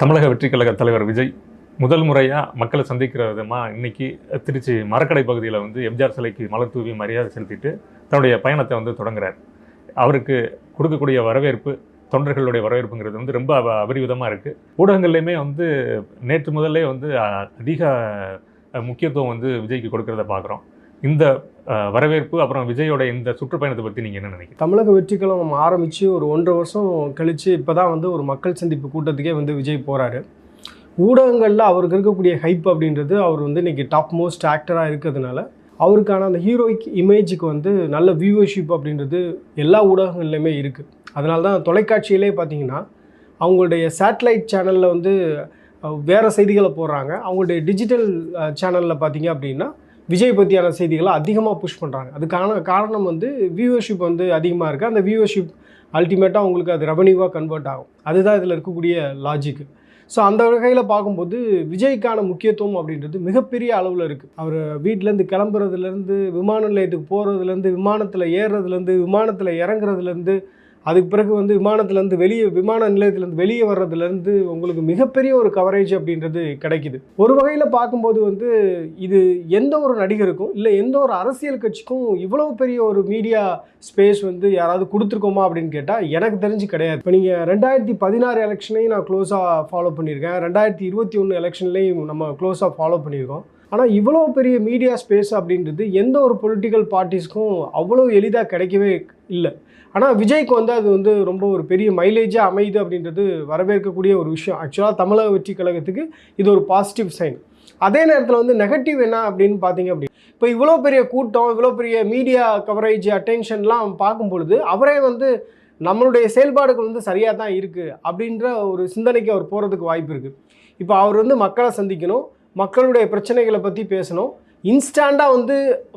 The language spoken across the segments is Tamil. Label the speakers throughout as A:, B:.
A: தமிழக வெற்றி கழக தலைவர் விஜய் முதல் முறையாக மக்களை சந்திக்கிற விதமாக இன்னைக்கு திருச்சி மரக்கடை பகுதியில் வந்து எம்ஜிஆர் சிலைக்கு மலர் தூவி மரியாதை செலுத்திட்டு தன்னுடைய பயணத்தை வந்து தொடங்குறார். அவருக்கு கொடுக்கக்கூடிய வரவேற்பு தொண்டர்களுடைய வரவேற்புங்கிறது வந்து ரொம்ப அபரிவிதமாக இருக்குது ஊடகங்கள்லையுமே வந்து நேற்று முதல்லே வந்து அதிக முக்கியத்துவம் வந்து விஜய்க்கு கொடுக்கறத பார்க்குறோம். இந்த வரவேற்பு அப்புறம் விஜயோட இந்த சுற்றுப்பயணத்தை பற்றி நீங்கள் என்ன நினைக்கிறீங்க?
B: தமிழக வெற்றிக்கழகம் ஆரம்பித்து ஒரு ஒன்றரை வருஷம் கழித்து இப்போ தான் வந்து ஒரு மக்கள் சந்திப்பு கூட்டத்துக்கே வந்து விஜய் போகிறாரு ஊடகங்களில் அவருக்கு இருக்கக்கூடிய ஹைப் அப்படின்றது அவர் வந்து இன்றைக்கி டாப் மோஸ்ட் ஆக்டராக இருக்கிறதுனால அவருக்கான அந்த ஹீரோயிக் இமேஜுக்கு வந்து நல்ல வியூவர்ஷிப் அப்படின்றது எல்லா ஊடகங்கள்லையுமே இருக்குது அதனால தான் தொலைக்காட்சியிலே பார்த்தீங்கன்னா அவங்களுடைய சேட்டலைட் சேனலில் வந்து வேறு செய்திகளை போடுறாங்க. அவங்களுடைய டிஜிட்டல் சேனலில் பார்த்தீங்க அப்படின்னா விஜய் பற்றியான செய்திகளை அதிகமாக புஷ் பண்ணுறாங்க அதுக்கான காரணம் வந்து வியூவர்ஷிப் வந்து அதிகமாக இருக்குது அந்த வியூவர்ஷிப் அல்டிமேட்டாக உங்களுக்கு அது ரெவன்யூவாக கன்வெர்ட் ஆகும். அதுதான் இதில் இருக்கக்கூடிய லாஜிக்கு ஸோ அந்த வகையில் பார்க்கும்போது விஜய்க்கான முக்கியத்துவம் அப்படின்றது மிகப்பெரிய அளவில் இருக்குது அவர் வீட்டிலேருந்து கிளம்புறதுலேருந்து விமான நிலையத்துக்கு போகிறதுலேருந்து விமானத்தில் ஏறுறதுலேருந்து விமானத்தில் இறங்குறதுலேருந்து அதுக்கு பிறகு வந்து விமானத்துலேருந்து வெளியே விமான நிலையத்துலேருந்து வெளியே வர்றதுலேருந்து உங்களுக்கு மிகப்பெரிய ஒரு கவரேஜ் அப்படின்றது கிடைக்குது. ஒரு வகையில் பார்க்கும்போது வந்து இது எந்த ஒரு நடிகருக்கும் இல்லை எந்த ஒரு அரசியல் கட்சிக்கும் இவ்வளோ பெரிய ஒரு மீடியா ஸ்பேஸ் வந்து யாராவது கொடுத்துருக்கோமா அப்படின்னு கேட்டால் எனக்கு தெரிஞ்சு கிடையாது. இப்போ நீங்கள் ரெண்டாயிரத்தி பதினாறு எலெக்ஷனையும் நான் க்ளோஸாக ஃபாலோ பண்ணியிருக்கேன். ரெண்டாயிரத்தி இருபத்தி ஒன்று எலெக்ஷன்லேயும் நம்ம க்ளோஸாக ஃபாலோ பண்ணியிருக்கோம். ஆனால் இவ்வளோ பெரிய மீடியா ஸ்பேஸ் அப்படின்றது எந்த ஒரு பொலிட்டிக்கல் பார்ட்டிஸ்க்கும் அவ்வளோ எளிதாக கிடைக்கவே இல்லை. ஆனால் விஜய்க்கு வந்து அது வந்து ரொம்ப ஒரு பெரிய மைலேஜாக அமையுது அப்படின்றது வரவேற்கக்கூடிய ஒரு விஷயம். ஆக்சுவலாக தமிழக வெற்றி கழகத்துக்கு இது ஒரு பாசிட்டிவ் சைன் அதே நேரத்தில் வந்து நெகட்டிவ் என்ன அப்படின்னு பார்த்தீங்க அப்படி இப்போ இவ்வளோ பெரிய கூட்டம் இவ்வளோ பெரிய மீடியா கவரேஜ் அட்டென்ஷன்லாம் பார்க்கும் பொழுது அவரே வந்து நம்மளுடைய செயல்பாடுகள் வந்து சரியாக தான் இருக்குது அப்படின்ற ஒரு சிந்தனைக்கு அவர் போகிறதுக்கு வாய்ப்பு இருக்குது இப்போ அவர் வந்து மக்களை சந்திக்கணும் மக்களுடைய பிரச்சனைகளை பற்றி பேசணும். இன்ஸ்டாண்டாக வந்து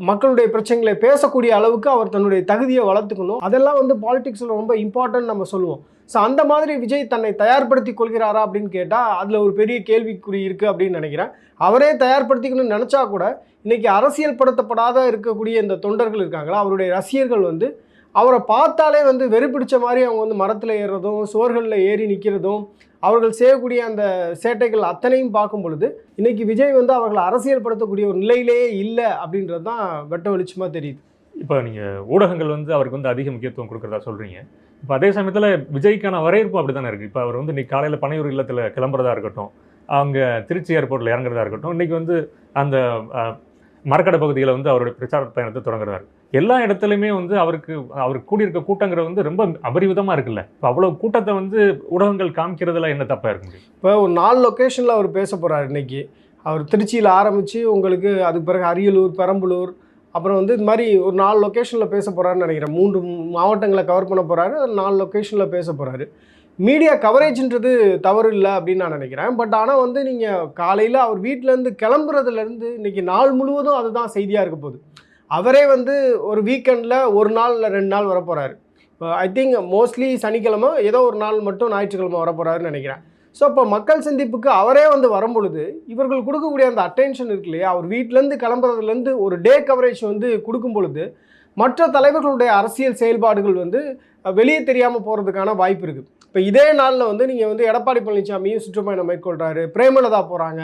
B: மக்களுடைய பிரச்சனைகளை பேசக்கூடிய அளவுக்கு அவர் தன்னுடைய தகுதியை வளர்த்துக்கணும். அதெல்லாம் வந்து பாலிடிக்ஸில் ரொம்ப இம்பார்ட்டன்ட் நம்ம சொல்லுவோம். ஸோ அந்த மாதிரி விஜய் தன்னை தயார்படுத்தி கொள்கிறாரா அப்படின்னு கேட்டால் அதில் ஒரு பெரிய கேள்விக்குறி இருக்குது அப்படின்னு நினைக்கிறேன். அவரே தயார்படுத்திக்கணும்னு நினச்சா கூட இன்றைக்கி அரசியல் படுத்தப்படாத இருக்கக்கூடிய இந்த தொண்டர்கள் இருக்காங்களா அவருடைய ரசிகர்கள் வந்து அவரை பார்த்தாலே வந்து வெறுப்பிடிச்ச மாதிரி அவங்க வந்து மரத்தில் ஏறுறதும் சுவர்களில் ஏறி நிற்கிறதும் அவர்கள் செய்யக்கூடிய அந்த சேட்டைகள் அத்தனையும் பார்க்கும் பொழுது இன்றைக்கி விஜய் வந்து அவர்களை அரசியல் படுத்தக்கூடிய ஒரு நிலையிலேயே இல்லை அப்படின்றது தான் வெட்ட வெளிச்சமாக தெரியுது.
A: இப்போ நீங்கள் ஊடகங்கள் வந்து அவருக்கு வந்து அதிக முக்கியத்துவம் கொடுக்குறதா சொல்கிறீங்க இப்போ அதே சமயத்தில் விஜய்க்கான வரையறுப்பு அப்படி தானே இருக்குது இப்போ அவர் வந்து இன்றைக்கி காலையில் பனையூர் இல்லத்தில் கிளம்புறதா இருக்கட்டும் அங்கே திருச்சி ஏர்போர்ட்டில் இறங்குறதா இருக்கட்டும் இன்றைக்கி வந்து அந்த மரக்கடை பகுதியில் வந்து அவருடைய பிரச்சார பயணத்தை தொடங்குறதா எல்லா இடத்துலையுமே வந்து அவருக்கு அவருக்கு கூடியிருக்க கூட்டங்கிறது வந்து ரொம்ப அபரிவிதமாக இருக்குல்ல. இப்போ அவ்வளோ கூட்டத்தை வந்து ஊடகங்கள் காமிக்கிறதுல என்ன தப்பாக இருக்கு
B: இப்போ ஒரு நாலு லொக்கேஷனில் அவர் பேச போகிறார் இன்னைக்கு. அவர் திருச்சியில் ஆரம்பித்து உங்களுக்கு அதுக்கு பிறகு அரியலூர் பெரம்பலூர் அப்புறம் வந்து இது மாதிரி ஒரு நாலு லொக்கேஷனில் பேச போகிறாருன்னு நினைக்கிறேன். மூன்று மாவட்டங்களை கவர் பண்ண போகிறாரு நாலு லொக்கேஷனில் பேச போகிறாரு மீடியா கவரேஜ்ன்றது தவறு இல்லை அப்படின்னு நான் நினைக்கிறேன். பட் ஆனால் வந்து நீங்கள் காலையில் அவர் வீட்டிலேருந்து கிளம்புறதுலேருந்து இன்றைக்கி நாள் முழுவதும் அதுதான் செய்தியாக இருக்க போகுது. அவரே வந்து ஒரு வீக்கெண்டில் ஒரு நாள் இல்லை ரெண்டு நாள் வர போகிறாரு ஐ திங்க் மோஸ்ட்லி சனிக்கிழமை ஏதோ ஒரு நாள் மட்டும் ஞாயிற்றுக்கிழமை வர போகிறாருன்னு நினைக்கிறேன். ஸோ அப்போ மக்கள் சந்திப்புக்கு அவரே வந்து வரும் பொழுது இவர்கள் கொடுக்கக்கூடிய அந்த அட்டென்ஷன் இருக்கு இல்லையா? அவர் வீட்டிலேருந்து கிளம்புறதுலேருந்து ஒரு டே கவரேஜ் வந்து கொடுக்கும் பொழுது மற்ற தலைவர்களுடைய அரசியல் செயல்பாடுகள் வந்து வெளியே தெரியாமல் போகிறதுக்கான வாய்ப்பு இருக்குது இப்போ இதே நாளில் வந்து நீங்கள் வந்து எடப்பாடி பழனிசாமியும் சுற்றுப்பயணம் மேற்கொள்கிறாரு பிரேமலதா போகிறாங்க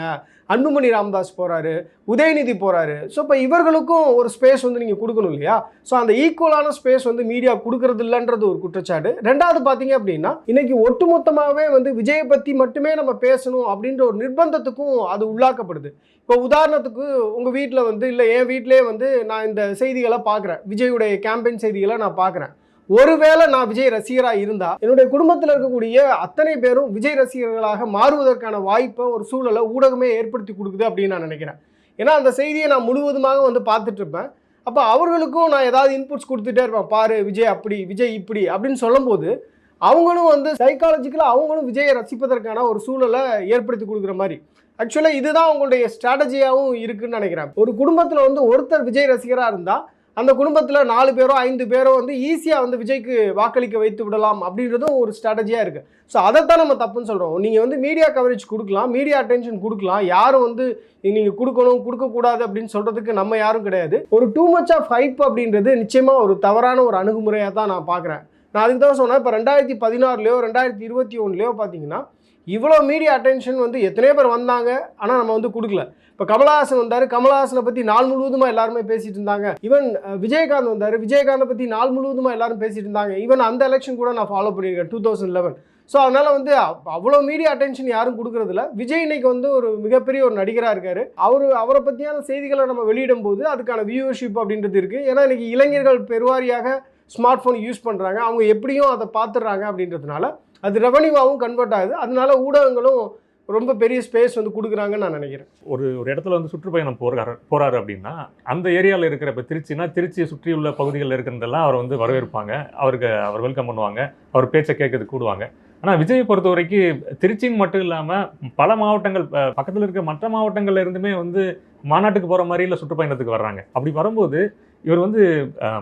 B: அன்புமணி ராமதாஸ் போகிறாரு உதயநிதி போகிறாரு ஸோ இப்போ இவர்களுக்கும் ஒரு ஸ்பேஸ் வந்து நீங்கள் கொடுக்கணும் இல்லையா? ஸோ அந்த ஈக்குவலான ஸ்பேஸ் வந்து மீடியா கொடுக்கறது இல்லைன்றது ஒரு குற்றச்சாட்டு. ரெண்டாவது பார்த்தீங்க அப்படின்னா இன்னைக்கு ஒட்டுமொத்தமாகவே வந்து விஜயை பற்றி மட்டுமே நம்ம பேசணும் அப்படின்ற ஒரு நிர்பந்தத்துக்கும் அது உள்ளாக்கப்படுது. இப்போ உதாரணத்துக்கு உங்கள் வீட்டில் வந்து இல்லை என் வீட்டிலே வந்து நான் இந்த செய்திகளை பார்க்குறேன். விஜயுடைய கேம்பெயின் செய்திகளை நான் பார்க்குறேன். ஒருவேளை நான் விஜய் ரசிகராக இருந்தா என்னுடைய குடும்பத்தில் இருக்கக்கூடிய அத்தனை பேரும் விஜய் ரசிகர்களாக மாறுவதற்கான வாய்ப்பை ஒரு சூழலை ஊடகமே ஏற்படுத்தி கொடுக்குது அப்படின்னு நான் நினைக்கிறேன். ஏன்னா அந்த செய்தியை நான் முழுவதுமாக வந்து பார்த்துட்டு இருப்பேன். அப்போ அவர்களுக்கும் நான் ஏதாவது இன்புட்ஸ் கொடுத்துட்டே இருப்பேன். பாரு விஜய் அப்படி விஜய் இப்படி அப்படின்னு சொல்லும்போது அவங்களும் வந்து சைக்காலஜிக்கலாக அவங்களும் விஜயை ரசிப்பதற்கான ஒரு சூழலை ஏற்படுத்தி கொடுக்குற மாதிரி. ஆக்சுவலாக இதுதான் அவங்களுடைய ஸ்ட்ராட்டஜியாகவும் இருக்குன்னு நினைக்கிறேன். ஒரு குடும்பத்தில் வந்து ஒருத்தர் விஜய் ரசிகராக இருந்தால் அந்த குடும்பத்தில் நாலு பேரோ ஐந்து பேரோ வந்து ஈஸியாக வந்து விஜய்க்கு வாக்களிக்க வைத்து விடலாம் அப்படின்றதும் ஒரு ஸ்ட்ராட்டஜியாக இருக்குது ஸோ அதைத்தான் நம்ம தப்புன்னு சொல்கிறோம் நீங்கள் வந்து மீடியா கவரேஜ் கொடுக்கலாம் மீடியா அட்டென்ஷன் கொடுக்கலாம். யாரும் வந்து நீங்கள் கொடுக்கணும் கொடுக்கக்கூடாது அப்படின்னு சொல்கிறதுக்கு நம்ம யாரும் கிடையாது. ஒரு டூ மச் ஆஃப் ஹைப் அப்படின்றது நிச்சயமாக ஒரு தவறான ஒரு அணுகுமுறையாக தான் நான் பார்க்குறேன். நான் அதுக்கு தான் சொன்னேன் இப்போ ரெண்டாயிரத்தி பதினாறுலையோ ரெண்டாயிரத்தி இருபத்தி ஒன்றுலையோ பார்த்தீங்கன்னா இவ்வளோ மீடியா அட்டென்ஷன் வந்து எத்தனையோ பேர் வந்தாங்க ஆனால் நம்ம வந்து கொடுக்கல. இப்போ கமலஹாசன் வந்தார். கமலஹாசனை பற்றி நாள் முழுவதுமாக எல்லாருமே பேசிட்டு இருந்தாங்க. ஈவன் விஜயகாந்த் வந்தார். விஜயகாந்தை பற்றி நாள் முழுவதுமாக எல்லாரும் பேசிட்டு இருந்தாங்க. ஈவன் அந்த எலெக்ஷன் கூட நான் ஃபாலோ பண்ணியிருக்கேன் டூ தௌசண்ட் லெவன் ஸோ அதனால் வந்து அவ்வளோ மீடியா அட்டென்ஷன் யாரும் கொடுக்கறதில்ல. விஜய் இன்னைக்கு வந்து ஒரு மிகப்பெரிய ஒரு நடிகராக இருக்கார். அவர் அவரை பற்றியான செய்திகளை நம்ம வெளியிடும் போது அதுக்கான வியூவர்ஷிப் அப்படின்றது இருக்குது ஏன்னா இன்றைக்கி இளைஞர்கள் பெருவாரியாக ஸ்மார்ட் ஃபோன் யூஸ் பண்ணுறாங்க அவங்க எப்படியும் அதை பார்த்துடுறாங்க அப்படின்றதுனால அது ரெவன்யூவாகவும் கன்வெர்ட் ஆகுது. அதனால ஊடகங்களும் ரொம்ப பெரிய ஸ்பேஸ் வந்து கொடுக்குறாங்கன்னு நான் நினைக்கிறேன்.
A: ஒரு ஒரு இடத்துல வந்து சுற்றுப்பயணம் போகிறாரு போகிறாரு அப்படின்னா அந்த ஏரியாவில் இருக்கிற இப்போ திருச்சினா திருச்சியை சுற்றியுள்ள பகுதிகளில் இருக்கிறதெல்லாம் அவர் வந்து வரவேற்பாங்க. அவருக்கு அவர் வெல்கம் பண்ணுவாங்க. அவர் பேச்சை கேட்கறதுக்கு கூடுவாங்க. ஆனால் விஜயை பொறுத்த வரைக்கும் திருச்சின்னு மட்டும் இல்லாமல் பல மாவட்டங்கள் பக்கத்தில் இருக்க மற்ற மாவட்டங்கள்ல இருந்துமே வந்து மாநாட்டுக்கு போகிற மாதிரி இல்லை சுற்றுப்பயணத்துக்கு வர்றாங்க. அப்படி வரும்போது இவர் வந்து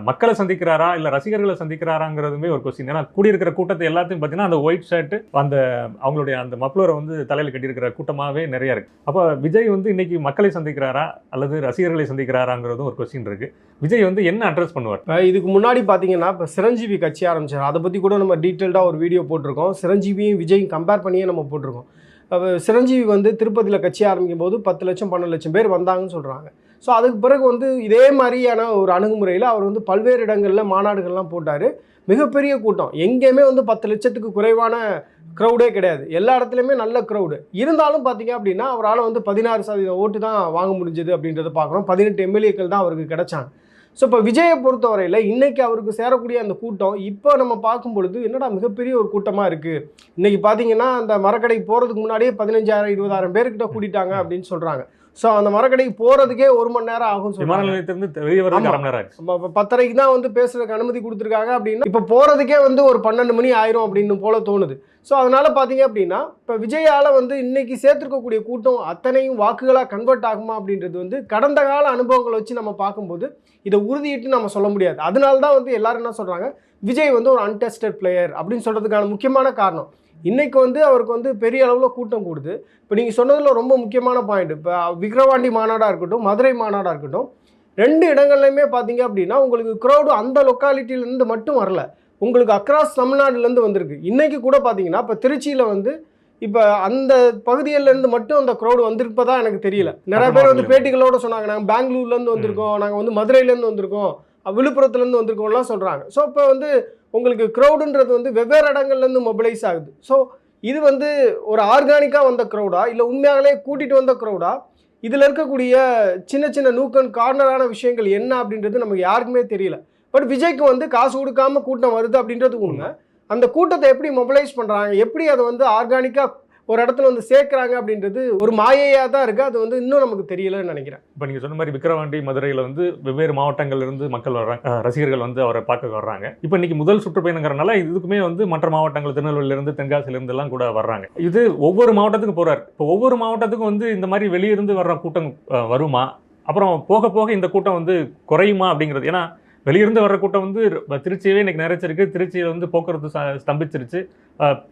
A: மக்களை சந்திக்கிறாரா இல்லை ரசிகர்களை சந்திக்கிறாராங்கிறதுமே ஒரு கொஸ்டின் ஏன்னா கூடியிருக்கிற கூட்டத்தை எல்லாத்தையும் பார்த்தீங்கன்னா அந்த ஒயிட் ஷர்ட் அந்த அவங்களுடைய அந்த மப்ளரை வந்து தலையில் கட்டியிருக்கிற கூட்டமாகவே நிறைய இருக்கு. அப்போ விஜய் வந்து இன்னைக்கு மக்களை சந்திக்கிறாரா அல்லது ரசிகர்களை சந்திக்கிறாராங்கிறதும் ஒரு கொஸ்டின் இருக்கு. விஜய் வந்து என்ன அட்ரஸ் பண்ணுவார்?
B: இப்போ இதுக்கு முன்னாடி பார்த்தீங்கன்னா இப்போ சிரஞ்சீவி கட்சி ஆரம்பிச்சார். அதை பற்றி கூட நம்ம டீட்டெயில்டாக ஒரு வீடியோ போட்டிருக்கோம். சிரஞ்சீவியும் விஜயும் கம்பேர் பண்ணியே நம்ம போட்டிருக்கோம். சிரஞ்சீவி வந்து திருப்பதியில் கட்சி ஆரம்பிக்கும் போது பத்து லட்சம் பன்னெண்டு லட்சம் பேர் வந்தாங்கன்னு சொல்கிறாங்க ஸோ அதுக்கு பிறகு வந்து இதே மாதிரியான ஒரு அணுகுமுறையில் அவர் வந்து பல்வேறு இடங்களில் மாநாடுகள்லாம் போட்டார். மிகப்பெரிய கூட்டம். எங்கேயுமே வந்து பத்து லட்சத்துக்கு குறைவான க்ரௌடே கிடையாது. எல்லா இடத்துலையுமே நல்ல க்ரௌடு இருந்தாலும் பார்த்தீங்க அப்படின்னா அவரால் வந்து பதினாறு சதவீத ஓட்டு தான் வாங்க முடிஞ்சது அப்படின்றத பார்க்குறோம் பதினெட்டு எம்எல்ஏக்கள் தான் அவருக்கு கிடைச்சாங்க. ஸோ இப்போ விஜயை பொறுத்தவரையில் இன்றைக்கி அவருக்கு சேரக்கூடிய அந்த கூட்டம் இப்போ நம்ம பார்க்கும் பொழுது என்னடா மிகப்பெரிய ஒரு கூட்டமாக இருக்குது இன்றைக்கி பார்த்தீங்கன்னா அந்த மரக்கடைக்கு போகிறதுக்கு முன்னாடியே பதினஞ்சாயிரம் இருபதாயிரம் பேர்கிட்ட கூட்டிட்டாங்க அப்படின்னு சொல்கிறாங்க ஸோ அந்த மரக்கடைக்கு போகிறதுக்கே ஒரு மணி நேரம் ஆகும்
A: விமான நிலையத்திலிருந்து வெளியே
B: ஆமா.
A: அரை நேரம்
B: பத்தரைக்கு தான் வந்து பேசுறதுக்கு அனுமதி கொடுத்துருக்காங்க அப்படின்னா இப்போ போகிறதுக்கே வந்து ஒரு பன்னெண்டு மணி ஆயிரும் அப்படின்னு போல தோணுது. ஸோ அதனால பார்த்தீங்க அப்படின்னா இப்போ விஜயால வந்து இன்னைக்கு சேர்த்துருக்கக்கூடிய கூட்டம் அத்தனையும் வாக்குகளாக கன்வெர்ட் ஆகுமா அப்படின்றது வந்து கடந்த கால அனுபவங்களை வச்சு நம்ம பார்க்கும்போது இதை உறுதியிட்டு நம்ம சொல்ல முடியாது. அதனால தான் வந்து எல்லாரும் என்ன சொல்கிறாங்க விஜய் வந்து ஒரு அன்டெஸ்டட் பிளேயர் அப்படின்னு சொல்கிறதுக்கான முக்கியமான காரணம். இன்னைக்கு வந்து அவருக்கு வந்து பெரிய அளவில் கூட்டம் கூடுது. இப்போ நீங்கள் சொன்னதில் ரொம்ப முக்கியமான பாயிண்ட் இப்போ விக்கிரவாண்டி மாநாடாக இருக்கட்டும் மதுரை மாநாடாக இருக்கட்டும் ரெண்டு இடங்கள்லையுமே பார்த்தீங்க அப்படின்னா உங்களுக்கு க்ரௌடு அந்த லொக்காலிட்டியிலேருந்து மட்டும் வரல. உங்களுக்கு அக்ராஸ் தமிழ்நாடுலேருந்து வந்திருக்கு. இன்னைக்கு கூட பார்த்தீங்கன்னா இப்போ திருச்சியில் வந்து இப்போ அந்த பகுதியிலேருந்து மட்டும் அந்த க்ரௌடு வந்திருப்பதா எனக்கு தெரியல. நிறைய பேர் வந்து பேட்டிகளோட சொன்னாங்க. நாங்கள் பெங்களூர்லேருந்து வந்திருக்கோம் நாங்கள் வந்து மதுரையிலேருந்து வந்திருக்கோம். விழுப்புரத்துலேருந்து வந்திருக்கோம்லாம் சொல்கிறாங்க. ஸோ இப்போ வந்து உங்களுக்கு க்ரௌடுன்றது வந்து வெவ்வேறு இடங்கள்லேருந்து மொபிலைஸ் ஆகுது. ஸோ இது வந்து ஒரு ஆர்கானிக்காக வந்த க்ரௌடா இல்லை உண்மையாகவே கூட்டிகிட்டு வந்த க்ரௌடா இதில் இருக்கக்கூடிய சின்ன சின்ன நூக்கன் கார்னரான விஷயங்கள் என்ன அப்படின்றது நமக்கு யாருக்குமே தெரியல. பட் விஜய்க்கு வந்து காசு கொடுக்காம கூட்டம் வருது அப்படின்றது உண்மை. அந்த கூட்டத்தை எப்படி மொபிலைஸ் பண்ணுறாங்க எப்படி அதை வந்து ஆர்கானிக்காக ஒரு இடத்துல வந்து சேர்க்குறாங்க அப்படின்றது ஒரு மாயையாக தான் இருக்குது அது வந்து இன்னும் நமக்கு தெரியலன்னு நினைக்கிறேன்.
A: இப்போ நீங்கள் சொன்ன மாதிரி விக்ரவாண்டி மதுரையில் வந்து வெவ்வேறு மாவட்டங்கள்லேருந்து மக்கள் வர்றாங்க. ரசிகர்கள் வந்து அவரை பார்க்க வர்றாங்க. இப்போ இன்னைக்கு முதல் சுற்றுப்பயணங்கிறனால இதுக்குமே வந்து மற்ற மாவட்டங்கள் திருநெல்வேலியிலேருந்து தென்காசிலேருந்துலாம் கூட வர்றாங்க. இது ஒவ்வொரு மாவட்டத்துக்கும் போகிறார் இப்போ ஒவ்வொரு மாவட்டத்துக்கும் வந்து இந்த மாதிரி வெளியிருந்து வர்ற கூட்டம் வருமா? அப்புறம் போக போக இந்த கூட்டம் வந்து குறையுமா அப்படிங்கிறது. ஏன்னா வெளியிருந்து வர்ற கூட்டம் வந்து திருச்சியவே இன்னைக்கு நிறைச்சிருக்கு திருச்சியில் வந்து போக்குவரத்து ச- ஸ்தம்பிச்சிருச்சு.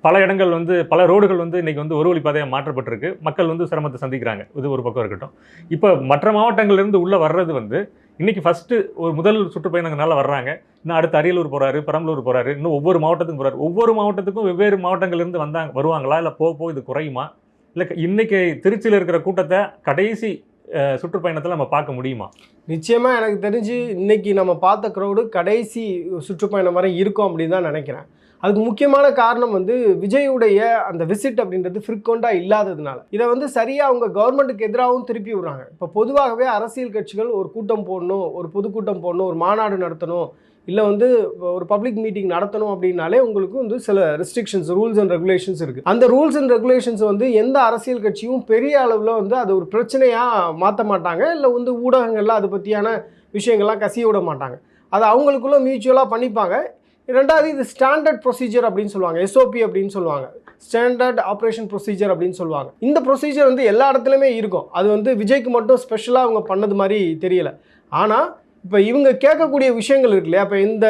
A: பல இடங்கள் வந்து பல ரோடுகள் வந்து இன்னைக்கு வந்து ஒரு வழிப்பாதையாக மாற்றப்பட்டிருக்கு. மக்கள் வந்து சிரமத்தை சந்திக்கிறாங்க. இது ஒரு பக்கம் இருக்கட்டும். இப்போ மற்ற மாவட்டங்கள்லேருந்து உள்ளே வர்றது வந்து இன்றைக்கி ஃபஸ்ட்டு ஒரு முதல் சுற்றுப்பயணங்கள்னால வர்றாங்க. இன்னும் அடுத்து அரியலூர் போகிறாரு பெரம்பலூர் போகிறாரு இன்னும் ஒவ்வொரு மாவட்டத்துக்கும் போகிறாரு ஒவ்வொரு மாவட்டத்துக்கும் வெவ்வேறு மாவட்டங்கள்லேருந்து வந்தாங்க வருவாங்களா? இல்லை போக போக இது குறையுமா? இல்லை இன்றைக்கி திருச்சியில் இருக்கிற கூட்டத்தை கடைசி சுற்றுப்பயணத்தில் நம்ம பார்க்க முடியுமா?
B: நிச்சயமாக எனக்கு தெரிஞ்சு இன்றைக்கி நம்ம பார்த்த க்ரௌடு கடைசி சுற்றுப்பயணம் வரை இருக்கும் அப்படின்னு தான் நினைக்கிறேன். அதுக்கு முக்கியமான காரணம் வந்து விஜயுடைய அந்த விசிட் அப்படின்றது ஃப்ரீக்வெண்ட்டாக இல்லாததுனால. இதை வந்து சரியாக அவங்க கவர்மெண்ட்டுக்கு எதிராகவும் திருப்பி விடுறாங்க. இப்போ பொதுவாகவே அரசியல் கட்சிகள் ஒரு கூட்டம் போடணும் ஒரு பொதுக்கூட்டம் போடணும் ஒரு மாநாடு நடத்தணும் இல்லை வந்து ஒரு பப்ளிக் மீட்டிங் நடத்தணும் அப்படின்னாலே உங்களுக்கு வந்து சில ரெஸ்ட்ரிக்ஷன்ஸ் ரூல்ஸ் அண்ட் ரெகுலேஷன்ஸ் இருக்குது அந்த ரூல்ஸ் அண்ட் ரெகுலேஷன்ஸ் வந்து எந்த அரசியல் கட்சியும் பெரிய அளவில் வந்து அது ஒரு பிரச்சனையாக மாற்ற மாட்டாங்க. இல்லை வந்து ஊடகங்கள்லாம் அதை பற்றியான விஷயங்கள்லாம் கசிய விட மாட்டாங்க. அது அவங்களுக்குள்ளே மியூச்சுவலாக பண்ணிப்பாங்க. ரெண்டாவது இது ஸ்டாண்டர்ட் ப்ரொசீஜர் அப்படின்னு சொல்லுவாங்க. எஸ்ஓபி அப்படின்னு சொல்லுவாங்க. ஸ்டாண்டர்ட் ஆப்ரேஷன் ப்ரொசீஜர் அப்படின்னு சொல்லுவாங்க. இந்த ப்ரொசீஜர் வந்து எல்லா இடத்துலையுமே இருக்கும். அது வந்து விஜய்க்கு மட்டும் ஸ்பெஷலாக அவங்க பண்ணது மாதிரி தெரியல. ஆனால் இப்போ இவங்க கேட்கக்கூடிய விஷயங்கள் இருக்கு இல்லையா? இப்போ இந்த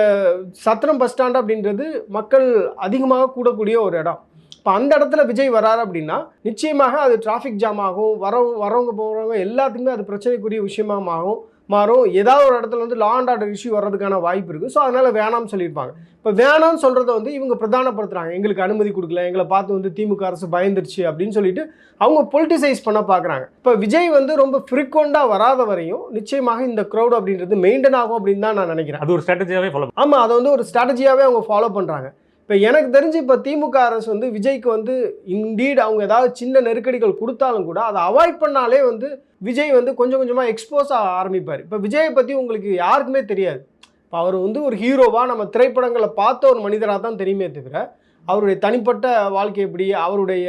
B: சத்திரம் பஸ் ஸ்டாண்ட் அப்படின்றது மக்கள் அதிகமாக கூடக்கூடிய ஒரு இடம். இப்போ அந்த இடத்துல விஜய் வராரு அப்படின்னா நிச்சயமாக அது டிராஃபிக் ஜாம் ஆகும். வர வரவங்க போகிறவங்க எல்லாத்துக்குமே அது பிரச்சனைக்குரிய விஷயமாகும் மாறும். ஏதாவது ஒரு இடத்துல வந்து லா அண்ட் ஆர்டர் இஷ்யூ வர்றதுக்கான வாய்ப்பு இருக்குது ஸோ அதனால் வேணாம்னு சொல்லியிருப்பாங்க. இப்போ வேணாம்னு சொல்கிறத வந்து இவங்க பிரதானப்படுத்துகிறாங்க எங்களுக்கு அனுமதி கொடுக்கல. எங்களை பார்த்து வந்து திமுக அரசு பயந்துருச்சு அப்படின்னு சொல்லிட்டு அவங்க பொலிட்டிசைஸ் பண்ண பார்க்குறாங்க இப்போ விஜய் வந்து ரொம்ப ஃப்ரீக்வெண்ட்டாக வராத வரையும் நிச்சயமாக இந்த க்ரௌட் அப்படின்றது மெயின்டைன் ஆகும் அப்படின்னு தான் நான் நினைக்கிறேன்.
A: அது ஒரு ஸ்ட்ராட்டஜியாவே ஃபாலோ
B: ஆமாம் அதை வந்து ஒரு ஸ்ட்ராட்டஜியாகவே அவங்க ஃபாலோ பண்ணுறாங்க இப்போ எனக்கு தெரிஞ்சு இப்போ திமுக அரசு வந்து விஜய்க்கு வந்து இன்டீட் அவங்க ஏதாவது சின்ன நெருக்கடிகள் கொடுத்தாலும் கூட அதை அவாய்ட் பண்ணாலே வந்து விஜய் வந்து கொஞ்சம் கொஞ்சமாக எக்ஸ்போஸ் ஆக ஆரம்பிப்பார். இப்போ விஜயை பற்றி உங்களுக்கு யாருக்குமே தெரியாது. இப்போ அவர் வந்து ஒரு ஹீரோவாக நம்ம திரைப்படங்களை பார்த்த ஒரு மனிதராக தான் தெரியுமே தவிர அவருடைய தனிப்பட்ட வாழ்க்கை எப்படி அவருடைய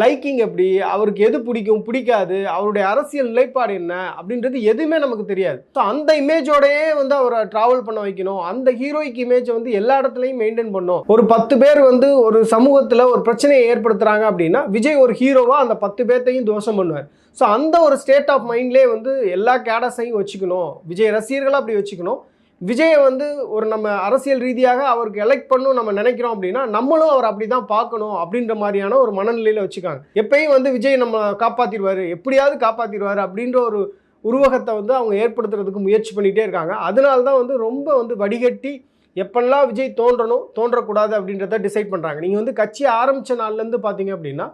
B: லைக்கிங் எப்படி அவருக்கு எது பிடிக்கும் பிடிக்காது அவருடைய அரசியல் நிலைப்பாடு என்ன அப்படின்றது எதுவுமே நமக்கு தெரியாது. ஸோ அந்த இமேஜோடயே வந்து அவரை ட்ராவல் பண்ண வைக்கணும். அந்த ஹீரோய்க்கு இமேஜை வந்து எல்லா இடத்துலையும் மெயின்டைன் பண்ணும் ஒரு பத்து பேர் வந்து ஒரு சமூகத்தில் ஒரு பிரச்சனையை ஏற்படுத்துகிறாங்க அப்படின்னா விஜய் ஒரு ஹீரோவாக அந்த பத்து பேர்த்தையும் தோஷம் பண்ணுவார். ஸோ அந்த ஒரு ஸ்டேட் ஆஃப் மைண்ட்லேயே வந்து எல்லா கேடஸையும் வச்சுக்கணும். விஜய் ரசிகர்களாக அப்படி வச்சுக்கணும். விஜயை வந்து ஒரு நம்ம அரசியல் ரீதியாக அவருக்கு எலெக்ட் பண்ணணும் நம்ம நினைக்கிறோம் அப்படின்னா நம்மளும் அவர் அப்படி தான் பார்க்கணும் அப்படின்ற மாதிரியான ஒரு மனநிலையில் வச்சுக்காங்க. எப்பயும் வந்து விஜய் நம்ம காப்பாற்றிடுவார் எப்படியாவது காப்பாற்றிடுவார் அப்படின்ற ஒரு உருவகத்தை வந்து அவங்க ஏற்படுத்துறதுக்கு முயற்சி பண்ணிகிட்டே இருக்காங்க. அதனால தான் வந்து ரொம்ப வந்து வடிகட்டி எப்பெல்லாம் விஜய் தோன்றணும் தோன்றக்கூடாது அப்படின்றத டிசைட் பண்ணுறாங்க நீங்கள் வந்து கட்சி ஆரம்பித்த நாள்லேருந்து பார்த்தீங்க அப்படின்னா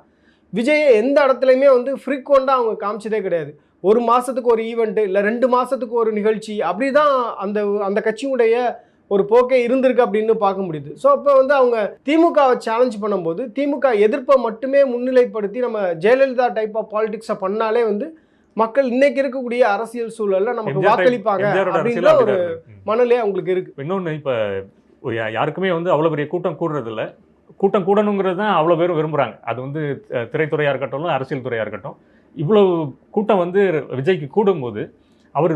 B: விஜயை எந்த இடத்துலையுமே வந்து ஃப்ரீக்வெண்ட்டாக அவங்க காமிச்சதே கிடையாது. ஒரு மாதத்துக்கு ஒரு ஈவெண்ட்டு இல்லை ரெண்டு மாதத்துக்கு ஒரு நிகழ்ச்சி அப்படி தான் அந்த அந்த கட்சியுடைய ஒரு போக்கே இருந்திருக்கு அப்படின்னு பார்க்க முடியுது. ஸோ அப்போ வந்து அவங்க திமுகவை சேலஞ்ச் பண்ணும்போது திமுக எதிர்ப்பை மட்டுமே முன்னிலைப்படுத்தி நம்ம ஜெயலலிதா டைப் ஆஃப் பாலிடிக்ஸை பண்ணாலே வந்து மக்கள் இன்னைக்கு இருக்கக்கூடிய அரசியல் சூழல்ல நமக்கு வாக்களிப்பாங்க அப்படின்ற ஒரு மனநிலை அவங்களுக்கு இருக்கு.
A: இன்னொன்று இப்போ யாருக்குமே வந்து அவ்வளோ பெரிய கூட்டம் கூடுறது இல்ல கூட்டம் கூடணுங்கிறது தான் அவ்வளோ பேரும் விரும்புகிறாங்க அது வந்து திரைத்துறையாக இருக்கட்டும் அரசியல் துறையாக இருக்கட்டும். இவ்வளோ கூட்டம் வந்து விஜய்க்கு கூடும்போது அவர்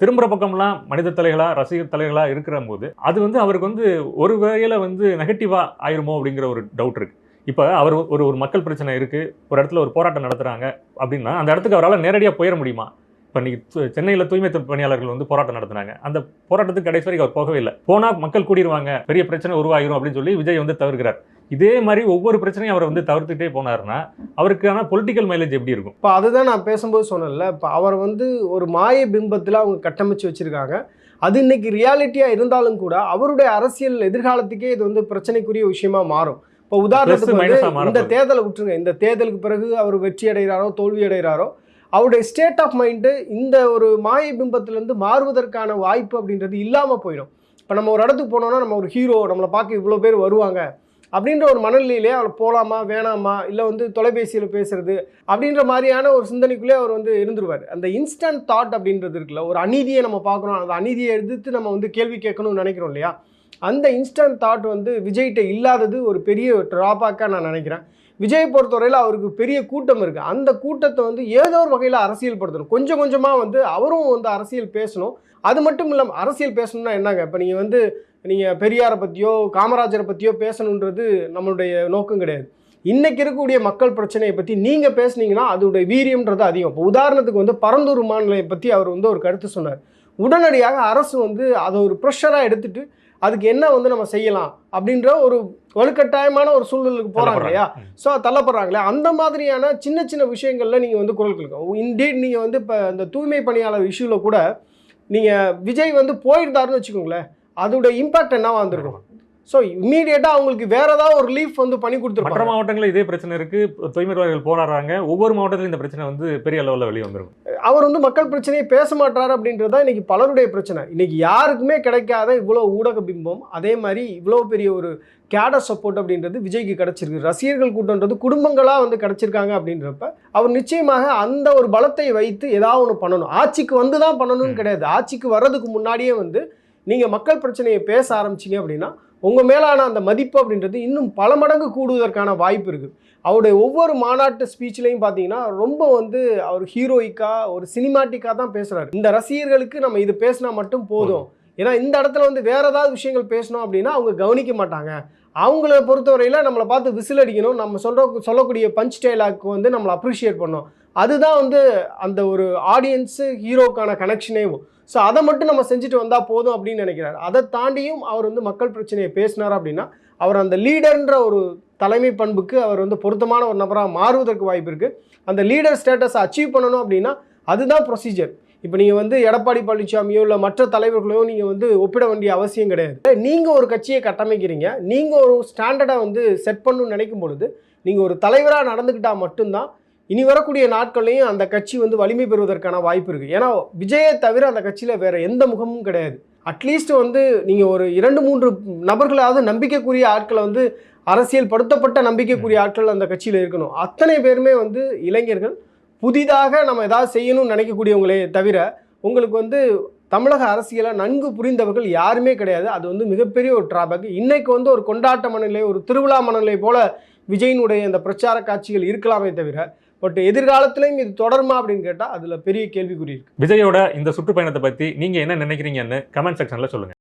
A: திரும்புகிற பக்கம்லாம் மனித தலைகளாக ரசிகர் தலைகளாக இருக்கிற போது அது வந்து அவருக்கு வந்து ஒரு வகையில் வந்து நெகட்டிவாக ஆயிருமோ அப்படிங்கிற ஒரு டவுட் இருக்குது இப்போ அவர் ஒரு ஒரு மக்கள் பிரச்சனை இருக்குது ஒரு இடத்துல ஒரு போராட்டம் நடத்துகிறாங்க அப்படின்னா அந்த இடத்துக்கு அவரால் நேரடியாக போயிட முடியுமா? இப்போ இன்னைக்கு சென்னையில் தூய்மை பணியாளர்கள் வந்து போராட்டம் நடத்துனாங்க. அந்த போராட்டத்துக்கு கடைசி வரைக்கும் அவர் போகவே இல்லை. போனால் மக்கள் கூடிடுவாங்க பெரிய பிரச்சனை உருவாகிரும் அப்படின்னு சொல்லி விஜய் வந்து தவிர்க்கிறார் இதே மாதிரி ஒவ்வொரு பிரச்சனையும் அவர் வந்து தவிர்த்துட்டே போனாருன்னா அவருக்கான பொலிட்டிக்கல் மைலேஜ் எப்படி இருக்கும்?
B: இப்போ அதுதான் நான் பேசும்போது சொன்னேன்ல இப்போ அவர் வந்து ஒரு மாய பிம்பத்தில் அவங்க கட்டமைச்சு வச்சுருக்காங்க. அது இன்னைக்கு ரியாலிட்டியாக இருந்தாலும் கூட அவருடைய அரசியல் எதிர்காலத்துக்கே இது வந்து பிரச்சனைக்குரிய விஷயமா மாறும். இப்போ உதாரணத்துக்கு இந்த. தேர்தலை விட்டுருங்க. இந்த தேர்தலுக்கு பிறகு அவர் வெற்றி அடைகிறாரோ தோல்வி அடைகிறாரோ அவருடைய ஸ்டேட் ஆஃப் மைண்டு இந்த ஒரு மாய பிம்பத்திலேருந்து மாறுவதற்கான வாய்ப்பு அப்படின்றது இல்லாமல் போயிடும். இப்போ நம்ம ஒரு இடத்துக்கு போனோம்னா நம்ம ஒரு ஹீரோ நம்மளை பார்க்க இவ்வளோ பேர் வருவாங்க அப்படின்ற ஒரு மனநிலையிலே அவர் போகலாமா வேணாமா இல்லை வந்து தொலைபேசியில் பேசுறது அப்படின்ற மாதிரியான ஒரு சிந்தனைக்குள்ளே அவர் வந்து இருந்துருவார். அந்த இன்ஸ்டன்ட் தாட் அப்படின்றது இருக்குல்ல ஒரு அநீதியை நம்ம பார்க்குறோம் அந்த அநீதியை எதிர்த்து நம்ம வந்து கேள்வி கேட்கணும்னு நினைக்கிறோம் இல்லையா? அந்த இன்ஸ்டன்ட் தாட் வந்து விஜய்கிட்ட இல்லாதது ஒரு பெரிய ட்ராபேக்காக நான் நினைக்கிறேன். விஜய் பொறுத்தவரையில் அவருக்கு பெரிய கூட்டம் இருக்குது அந்த கூட்டத்தை வந்து ஏதோ ஒரு வகையில் அரசியல்படுத்தணும். கொஞ்சம் கொஞ்சமாக வந்து அவரும் வந்து அரசியல் பேசணும். அது மட்டும் இல்லாமல் அரசியல் பேசணும்னா என்னங்க? இப்போ நீங்கள் வந்து நீங்கள் பெரியாரை பற்றியோ காமராஜரை பற்றியோ பேசணுன்றது நம்மளுடைய நோக்கம் கிடையாது. இன்றைக்கி இருக்கக்கூடிய மக்கள் பிரச்சனையை பற்றி நீங்கள் பேசுனீங்கன்னா அதோடைய வீரியம்ன்றது அதிகம். இப்போ உதாரணத்துக்கு வந்து பரந்தூர் மாநிலையை பற்றி அவர் வந்து ஒரு கருத்து சொன்னார். உடனடியாக அரசு வந்து அதை ஒரு ப்ரெஷராக எடுத்துகிட்டு அதுக்கு என்ன வந்து நம்ம செய்யலாம் அப்படின்ற ஒரு வலுக்கட்டாயமான ஒரு சூழ்நிலைக்கு போகிறாங்க இல்லையா? ஸோ தள்ளப்படுறாங்களே அந்த மாதிரியான சின்ன சின்ன விஷயங்களில் நீங்கள் வந்து குரல் கொடுக்கும் இன்டீட் நீங்கள் வந்து இப்போ இந்த தூய்மை பணியாளர் இஷ்யூவில் கூட நீங்கள் விஜய் வந்து போயிருந்தாருன்னு வச்சுக்கோங்களேன் அதோட இம்பாக்ட் என்னவா இருந்திருக்கும் ஸோ இம்மீடியட்டாக அவங்களுக்கு வேற ஏதாவது ஒரு ரிலீஃப் வந்து பண்ணி
A: மற்ற
B: கொடுத்துருப்பாங்க
A: மாவட்டங்களில் இதே பிரச்சனை இருக்கு. தூய்மையாளர்கள் போராடுறாங்க. ஒவ்வொரு மாவட்டத்திலும் இந்த பிரச்சனை வந்து பெரிய அளவில் வெளியே வந்துடும்
B: அவர் வந்து மக்கள் பிரச்சனையை பேச மாட்டார் அப்படின்றது தான் இன்னைக்கு பலருடைய பிரச்சனை. இன்னைக்கு யாருக்குமே கிடைக்காத இவ்வளோ ஊடக பிம்பம் அதே மாதிரி இவ்வளோ பெரிய ஒரு கேடர் சப்போர்ட் அப்படின்றது விஜய்க்கு கிடைச்சிருக்கு. ரசிகர்கள் கூட்டம்ன்றது குடும்பங்களாக வந்து கிடைச்சிருக்காங்க அப்படின்றப்ப அவர் நிச்சயமாக அந்த ஒரு பலத்தை வைத்து ஏதாவது ஒன்று பண்ணணும். ஆட்சிக்கு வந்து தான் பண்ணணும்னு. கிடையாது. ஆட்சிக்கு வர்றதுக்கு முன்னாடியே வந்து நீங்கள் மக்கள் பிரச்சனையை பேச ஆரம்பிச்சீங்க அப்படின்னா உங்கள் மேலான அந்த மதிப்பு அப்படின்றது இன்னும் பல மடங்கு கூடுவதற்கான வாய்ப்பு இருக்குது அவருடைய ஒவ்வொரு மாநாட்டு ஸ்பீச்லையும் பார்த்தீங்கன்னா ரொம்ப வந்து அவர் ஹீரோயிக்கா ஒரு சினிமாட்டிக்காக தான் பேசுகிறாரு இந்த ரசிகர்களுக்கு நம்ம இது பேசினா மட்டும் போதும். ஏன்னா இந்த இடத்துல வந்து வேறு ஏதாவது விஷயங்கள் பேசணும் அப்படின்னா அவங்க கவனிக்க மாட்டாங்க. அவங்கள பொறுத்தவரையில் நம்மளை பார்த்து விசில் அடிக்கணும். நம்ம சொல்கிற சொல்லக்கூடிய பஞ்ச் டைலாக்கு வந்து நம்மளை அப்ரிஷியேட் பண்ணணும். அதுதான் வந்து அந்த ஒரு ஆடியன்ஸு ஹீரோக்கான கனெக்ஷனேவும் ஸோ அதை மட்டும் நம்ம செஞ்சுட்டு வந்தால் போதும் அப்படின்னு நினைக்கிறார். அதை தாண்டியும் அவர் வந்து மக்கள் பிரச்சனையை பேசினார் அப்படின்னா அவர் அந்த லீடர்ன்ற ஒரு தலைமை பண்புக்கு அவர் வந்து பொருத்தமான ஒரு நபராக மாறுவதற்கு வாய்ப்பு இருக்குது அந்த லீடர் ஸ்டேட்டஸை அச்சீவ் பண்ணணும் அப்படின்னா அதுதான் ப்ரொசீஜர் இப்போ நீங்கள் வந்து எடப்பாடி பழனிசாமியோ இல்லை மற்ற தலைவர்களையோ நீங்கள் வந்து ஒப்பிட வேண்டிய அவசியம் கிடையாது. நீங்கள் ஒரு கட்சியை கட்டமைக்கிறீங்க. நீங்கள் ஒரு ஸ்டாண்டர்டை வந்து செட் பண்ணணும்னு நினைக்கும் பொழுது நீங்கள் ஒரு தலைவராக நடந்துக்கிட்டால் மட்டும்தான் இனி வரக்கூடிய நாட்கள்லையும் அந்த கட்சி வந்து வலிமை பெறுவதற்கான வாய்ப்பு இருக்குது ஏன்னா விஜயை தவிர அந்த கட்சியில் வேறு எந்த முகமும் கிடையாது. அட்லீஸ்ட் வந்து நீங்கள் ஒரு இரண்டு மூன்று நபர்களாவது நம்பிக்கைக்குரிய ஆட்களை வந்து அரசியல் படுத்தப்பட்ட நம்பிக்கைக்குரிய ஆட்கள் அந்த கட்சியில் இருக்கணும். அத்தனை பேருமே வந்து இளைஞர்கள் புதிதாக நம்ம ஏதாவது செய்யணும்னு நினைக்கக்கூடியவங்களே தவிர உங்களுக்கு வந்து தமிழக அரசியலை நன்கு புரிந்தவர்கள் யாருமே கிடையாது. அது வந்து மிகப்பெரிய ஒரு டிராபேக் இன்றைக்கு வந்து ஒரு கொண்டாட்ட மனநிலை ஒரு திருவிழா மனநிலை போல விஜயினுடைய இந்த பிரச்சார காட்சிகள் இருக்கலாமே தவிர பட் எதிர்காலத்திலையும் இது தொடருமா அப்படின்னு கேட்டால் அதில் பெரிய கேள்விக்குறி இருக்கு.
A: விஜயோட இந்த சுற்றுப்பயணத்தை பற்றி நீங்கள் என்ன நினைக்கிறீங்கன்னு கமெண்ட் செக்ஷனில் சொல்லுங்கள்